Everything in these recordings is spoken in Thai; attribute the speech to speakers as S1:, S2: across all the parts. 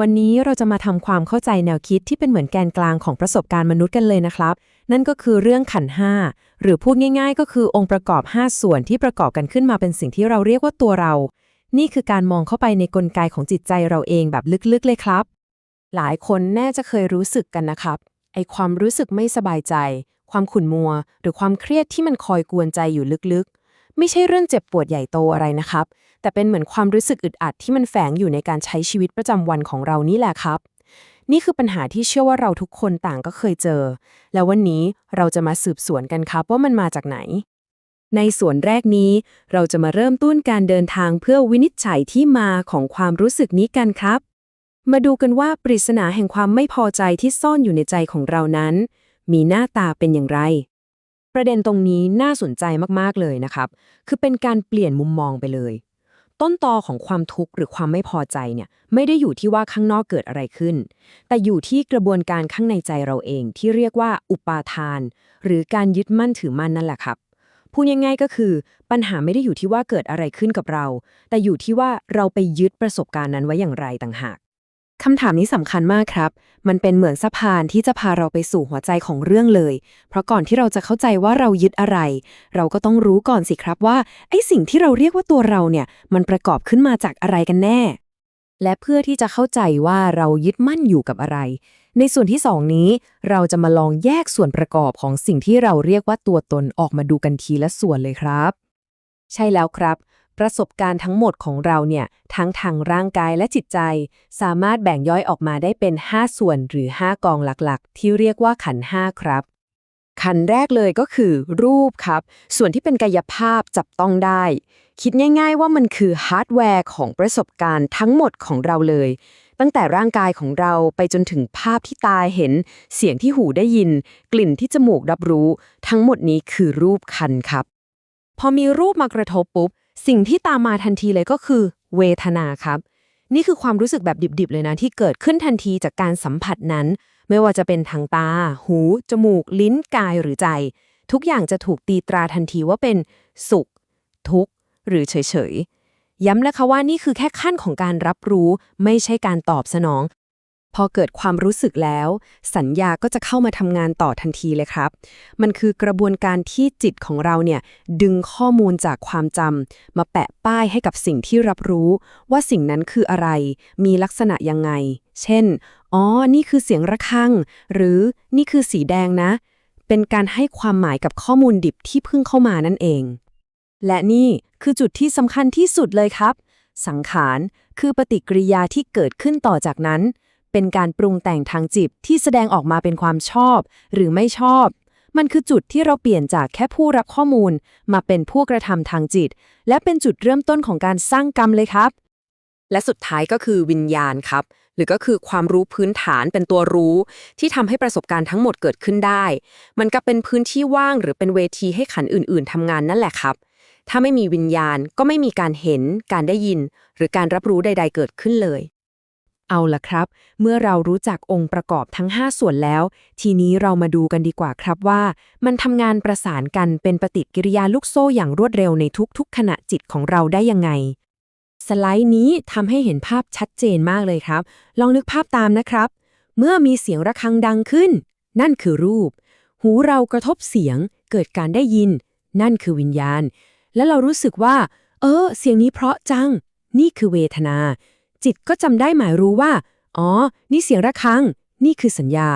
S1: วันนี้เราจะมาทำความเข้าใจแนวคิดที่เป็นเหมือนแกนกลางของประสบการณ์มนุษย์กันเลยนะครับ นั่นก็คือเรื่องขันห้าหรือพูดง่าย ๆ ก็คือองค์ประกอบ 5 ส่วนที่ประกอบกันขึ้นมาเป็นสิ่งที่เราเรียกว่าตัวเรา นี่คือการมองเข้าไปในกลไกของจิตใจเราเองแบบลึกๆเลยครับ หลายคนแน่จะเคยรู้สึกกันนะครับ ไอความรู้สึกไม่สบายใจ ความขุ่นมัว หรือความเครียดที่มันคอยกวนใจอยู่ลึกๆ ไม่ใช่เรื่องเจ็บปวดใหญ่โตอะไรนะครับ แต่เป็นเหมือนความรู้สึกอึดอัดที่มันแฝงอยู่ในการใช้ชีวิตประจำวันของเรานี่แหละครับ นี่คือปัญหาที่เชื่อว่าเราทุกคนต่างก็เคยเจอ แล้ววันนี้เราจะมาสืบสวนกันครับว่ามันมาจากไหน ในส่วนแรกนี้ เราจะมาเริ่มต้นการเดินทางเพื่อวินิจฉัยที่มาของความรู้สึกนี้กันครับ มาดูกันว่าปริศนาแห่งความไม่พอใจที่ซ่อนอยู่ในใจของเรานั้น มีหน้าตาเป็นอย่างไรประเด็นตรงนี้น่าสนใจมาก ๆ เลยนะครับ คือเป็นการเปลี่ยนมุมมองไปเลย ต้นตอของความทุกข์หรือความไม่พอใจเนี่ยไม่ได้อยู่ที่ว่าข้างนอกเกิดอะไรขึ้น แต่อยู่ที่กระบวนการข้างในใจเราเองที่เรียกว่าอุปาทาน หรือการยึดมั่นถือมั่นนั่นแหละครับพูดง่ายๆก็คือ ปัญหาไม่ได้อยู่ที่ว่าเกิดอะไรขึ้นกับเรา แต่อยู่ที่ว่าเราไปยึดประสบการณ์นั้นไว้อย่างไรต่างหาก คำถามนี้สำคัญมากครับ มันเป็นเหมือนสะพานที่จะพาเราไปสู่หัวใจของเรื่องเลย เพราะก่อนที่เราจะเข้าใจว่าเรายึดอะไร เราก็ต้องรู้ก่อนสิครับว่าไอ้สิ่งที่เราเรียกว่าตัวเราเนี่ย มันประกอบขึ้นมาจากอะไรกันแน่ และเพื่อที่จะเข้าใจว่าเรายึดมั่นอยู่กับอะไร ในส่วนที่สองนี้ เราจะมาลองแยกส่วนประกอบของสิ่งที่เราเรียกว่าตัวตนออกมาดูกันทีละส่วนเลยครับ ใช่แล้วครับ ประสบการณ์ทั้งหมดของเราเนี่ยทั้งทางร่างกายและจิตใจ สามารถแบ่งย่อยออกมาได้เป็น 5 ส่วนหรือ 5 กองหลักๆ ที่เรียกว่าขันธ์5ครับขันแรกเลยก็คือ รูปครับ ส่วนที่เป็นกายภาพจับต้องได้ คิดง่ายๆว่ามันคือฮาร์ดแวร์ของประสบการณ์ทั้งหมดของเราเลย ตั้งแต่ร่างกายของเราไปจนถึงภาพที่ตาเห็น เสียงที่หูได้ยิน กลิ่นที่จมูกรับรู้ ทั้งหมดนี้คือรูปคันครับ พอมีรูปมากระทบปุ๊บ สิ่งที่ตามมาทันทีเลยก็คือ เวทนาครับ นี่คือความรู้สึกแบบดิบๆเลยนะที่เกิดขึ้นทันทีจากการสัมผัสนั้น ไม่ว่าจะเป็นทางตา หู จมูก ลิ้น กายหรือใจ ทุกอย่างจะถูกตีตราทันทีว่าเป็นสุข ทุกข์ หรือเฉยๆ ย้ำนะคะว่านี่คือแค่ขั้นของการรับรู้ ไม่ใช่การตอบสนอง พอเกิดความรู้สึกแล้ว สัญญาก็จะเข้ามาทำงานต่อทันทีเลยครับ มันคือกระบวนการที่จิตของเราเนี่ยดึงข้อมูลจากความจำมาแปะป้ายให้กับสิ่งที่รับรู้ ว่าสิ่งนั้นคืออะไร มีลักษณะยังไง เช่น อ๋อ นี่คือเสียงระฆัง หรือนี่คือสีแดงนะ เป็นการให้ความหมายกับข้อมูลดิบที่เพิ่งเข้ามานั่นเอง และนี่คือจุดที่สำคัญที่สุดเลยครับ สังขารคือปฏิกิริยาที่เกิดขึ้นต่อจากนั้น เป็นการปรุงแต่งทางจิตที่แสดงออกมาเป็นความชอบ หรือไม่ชอบ มันคือจุดที่เราเปลี่ยนจากแค่ผู้รับข้อมูล มาเป็นผู้กระทำทางจิต และเป็นจุดเริ่มต้นของการสร้างกรรมเลยครับ และสุดท้ายก็คือวิญญาณครับ หรือก็คือความรู้พื้นฐานเป็นตัวรู้ ที่ทำให้ประสบการณ์ทั้งหมดเกิดขึ้นได้ มันก็เป็นพื้นที่ว่างหรือเป็นเวทีให้ขันอื่น ๆทำงานนั่นแหละครับถ้าไม่มีวิญญาณก็ไม่มีการเห็น การได้ยิน หรือการรับรู้ใด ๆ เกิดขึ้นเลย เอาล่ะครับ เมื่อเรารู้จักองค์ประกอบทั้ง 5 ส่วนแล้ว ทีนี้เรามาดูกันดีกว่าครับว่า มันทำงานประสานกันเป็นปฏิกิริยาลูกโซ่อย่างรวดเร็วในทุกๆ ขณะจิตของเราได้ยังไง สไลด์นี้ทำให้เห็นภาพชัดเจนมากเลยครับ ลองนึกภาพตามนะครับ เมื่อมีเสียงระฆังดังขึ้น นั่นคือรูป หูเรากระทบเสียง เกิดการได้ยิน นั่นคือวิญญาณ แล้วเรารู้สึกว่า เออ เสียงนี้เพราะจัง นี่คือเวทนา จิตก็จำได้หมายรู้ว่า อ๋อ นี่เสียงระฆัง นี่คือสัญญา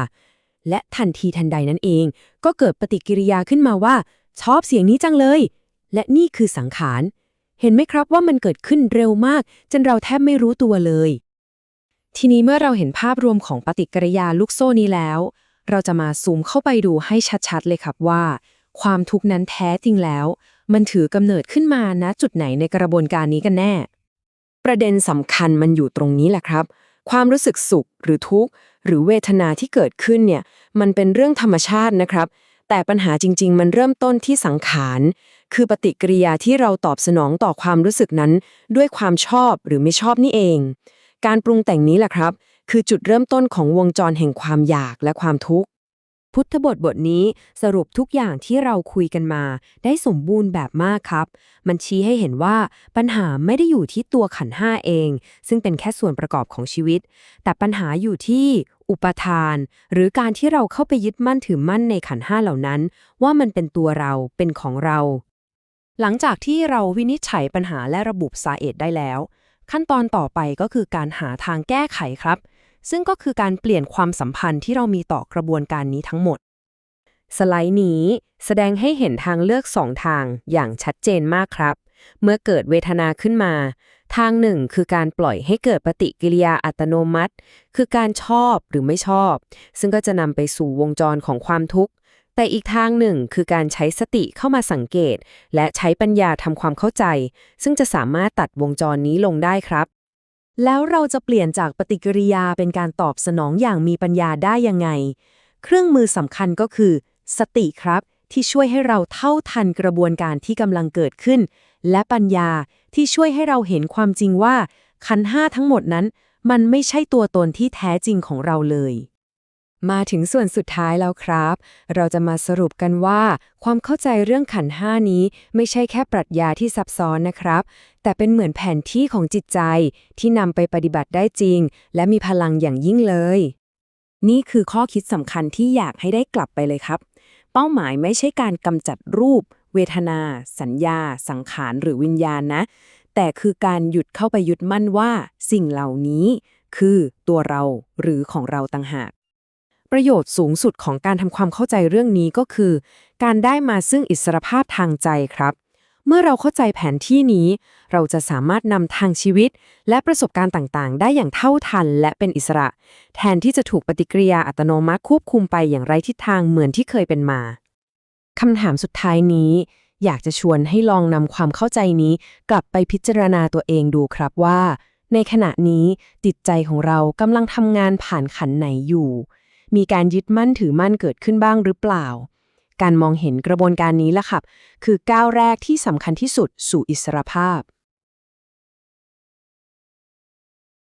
S1: และทันทีทันใดนั้นเอง ก็เกิดปฏิกิริยาขึ้นมาว่า ชอบเสียงนี้จังเลย และนี่คือสังขาร เห็นไหมครับว่ามันเกิดขึ้นเร็วมาก จนเราแทบไม่รู้ตัวเลย ทีนี้เมื่อเราเห็นภาพรวมของปฏิกิริยาลูกโซ่นี้แล้ว เราจะมาซูมเข้าไปดูให้ชัดๆเลยครับว่า ความทุกข์นั้นแท้จริงแล้ว มันถือกำเนิดขึ้นมาณจุดไหนในกระบวนการนี้กันแน่ ประเด็นสำคัญมันอยู่ตรงนี้แหละครับ ความรู้สึกสุขหรือทุกข์ หรือเวทนาที่เกิดขึ้นเนี่ยมันเป็นเรื่องธรรมชาตินะครับ แต่ปัญหาจริง ๆ มันเริ่มต้นที่สังขาร คือปฏิกิริยาที่เราตอบสนองต่อความรู้สึกนั้น ด้วยความชอบหรือไม่ชอบนี่เอง การปรุงแต่งนี้แหละครับ คือจุดเริ่มต้นของวงจรแห่งความอยากและความทุกข์ พุทธบทบทนี้สรุปทุกอย่างที่เราคุยกันมา ได้สมบูรณ์แบบมากครับ มันชี้ให้เห็นว่าปัญหาไม่ได้อยู่ที่ตัวขันห้าเอง ซึ่งเป็นแค่ส่วนประกอบของชีวิต แต่ปัญหาอยู่ที่อุปทาน หรือการที่เราเข้าไปยึดมั่นถือมั่นในขันห้าเหล่านั้น ว่ามันเป็นตัวเราเป็นของเรา หลังจากที่เราวินิจฉัยปัญหาและระบุสาเหตุได้แล้ว ขั้นตอนต่อไปก็คือการหาทางแก้ไขครับ ซึ่งก็คือการเปลี่ยนความสัมพันธ์ที่เรามีต่อกระบวนการนี้ทั้งหมด สไลด์นี้แสดงให้เห็นทางเลือกสองทางอย่างชัดเจนมากครับ เมื่อเกิดเวทนาขึ้นมา ทางหนึ่งคือการปล่อยให้เกิดปฏิกิริยาอัตโนมัติ คือการชอบหรือไม่ชอบ ซึ่งก็จะนำไปสู่วงจรของความทุกข์แต่อีกทางหนึ่งคือการใช้สติเข้ามาสังเกต และใช้ปัญญาทำความเข้าใจ ซึ่งจะสามารถตัดวงจรนี้ลงได้ครับ แล้วเราจะเปลี่ยนจากปฏิกิริยาเป็นการตอบสนองอย่างมีปัญญาได้ยังไง เครื่องมือสำคัญก็คือ สติครับ ที่ช่วยให้เราเท่าทันกระบวนการที่กำลังเกิดขึ้น และปัญญาที่ช่วยให้เราเห็นความจริงว่าขันห้าทั้งหมดนั้น มันไม่ใช่ตัวตนที่แท้จริงของเราเลย มาถึงส่วนสุดท้ายแล้วครับ เราจะมาสรุปกันว่า ความเข้าใจเรื่องขันห้านี้ ไม่ใช่แค่ปรัชญาที่ซับซ้อนนะครับ แต่เป็นเหมือนแผนที่ของจิตใจ ที่นำไปปฏิบัติได้จริง และมีพลังอย่างยิ่งเลย นี่คือข้อคิดสำคัญที่อยากให้ได้กลับไปเลยครับ เป้าหมายไม่ใช่การกำจัดรูป เวทนา สัญญา สังขารหรือวิญญาณนะ แต่คือการหยุดเข้าไปยึดมั่นว่า สิ่งเหล่านี้ คือตัวเราหรือของเราต่างหาก ประโยชน์สูงสุดของการทำความเข้าใจเรื่องนี้ก็คือ การได้มาซึ่งอิสรภาพทางใจครับ เมื่อเราเข้าใจแผนที่นี้ เราจะสามารถนำทางชีวิต และประสบการณ์ต่างๆ ได้อย่างเท่าทันและเป็นอิสระ แทนที่จะถูกปฏิกิริยาอัตโนมัติควบคุมไปอย่างไร้ทิศทางเหมือนที่เคยเป็นมาคำถามสุดท้ายนี้ อยากจะชวนให้ลองนำความเข้าใจนี้ กลับไปพิจารณาตัวเองดูครับว่า ในขณะนี้จิตใจของเรากำลังทำงานผ่านขันไหนอยู่ มีการยึดมั่นถือมั่นเกิดขึ้นบ้างหรือเปล่า การมองเห็นกระบวนการนี้ล่ะครับคือก้าวแรกที่สำคัญที่สุดสู่อิสรภาพ